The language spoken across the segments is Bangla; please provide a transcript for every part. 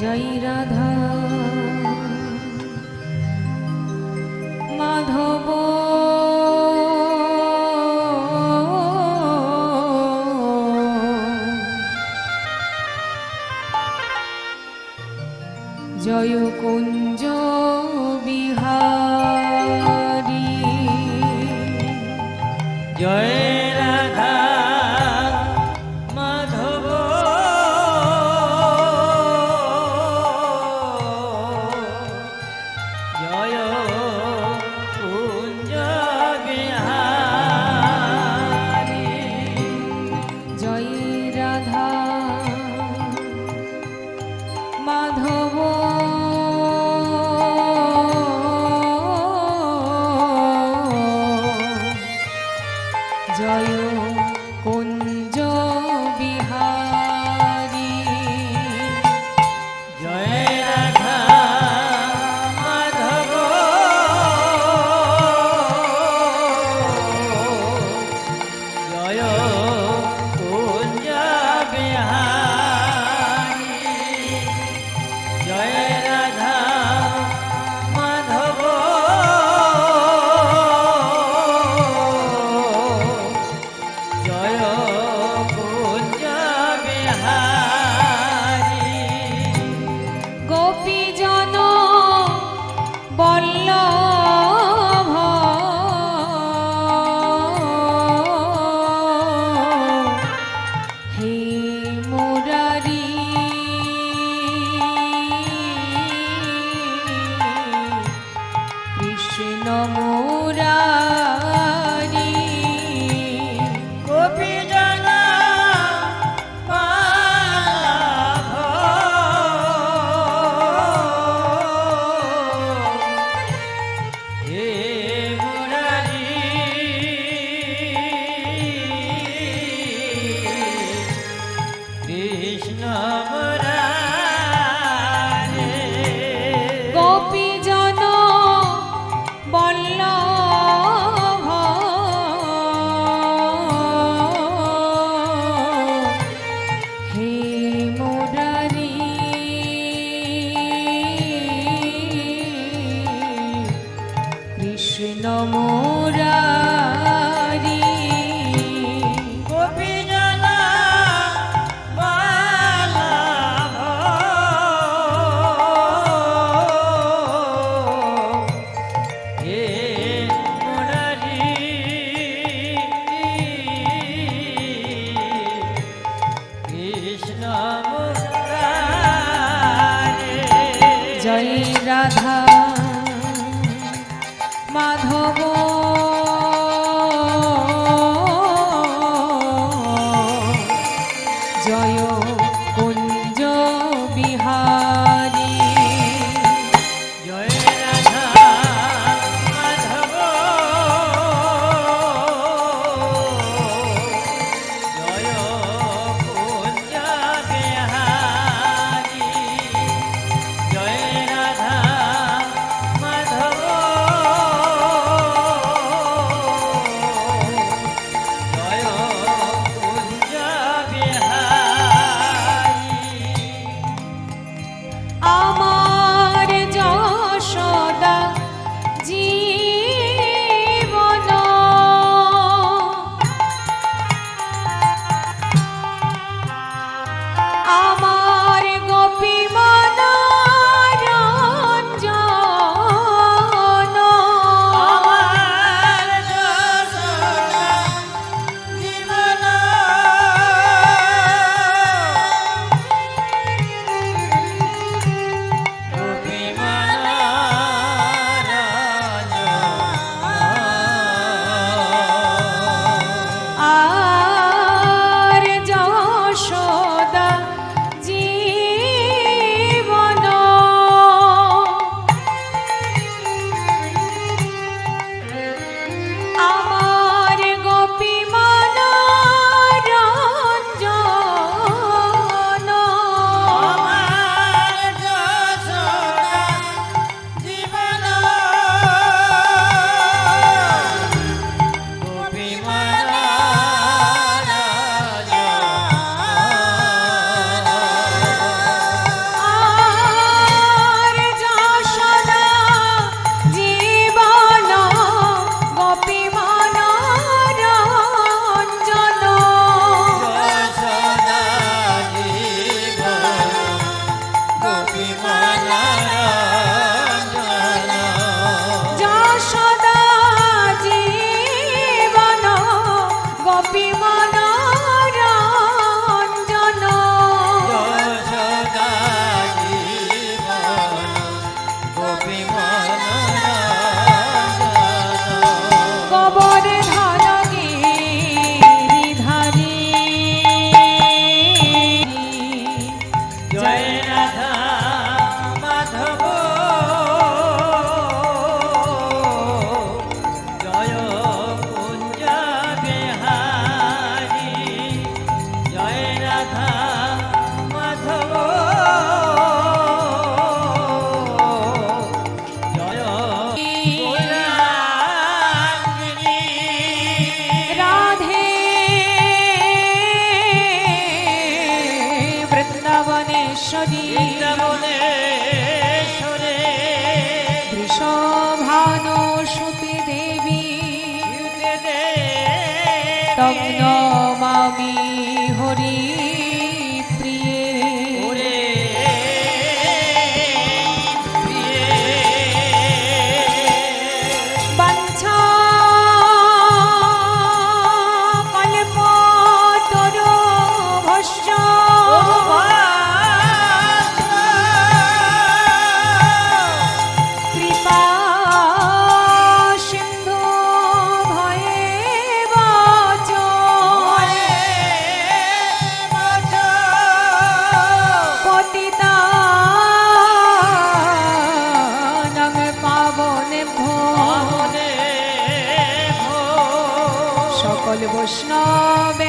জয় রাধা। মাধব হৃদয় কুঞ্জ বিহারী। জয় রাধা মাধব। জয় কুঞ্জ বিহারী। জয় সকল বৈষ্ণবে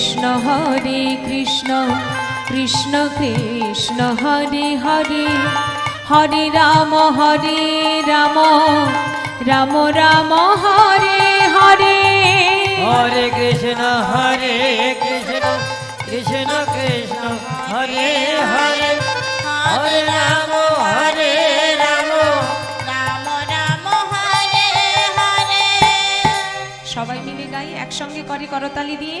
কৃষ্ণ হরে কৃষ্ণ কৃষ্ণ কৃষ্ণ হরে হরে। হরে রাম হরে রাম রাম রাম হরে হরে। হরে কৃষ্ণ হরে কৃষ্ণ কৃষ্ণ কৃষ্ণ হরে হরে। হরে রাম হরে রাম রাম রাম হরে হরে। সবাই মিলে গাই একসঙ্গে করে করতালি দিয়ে।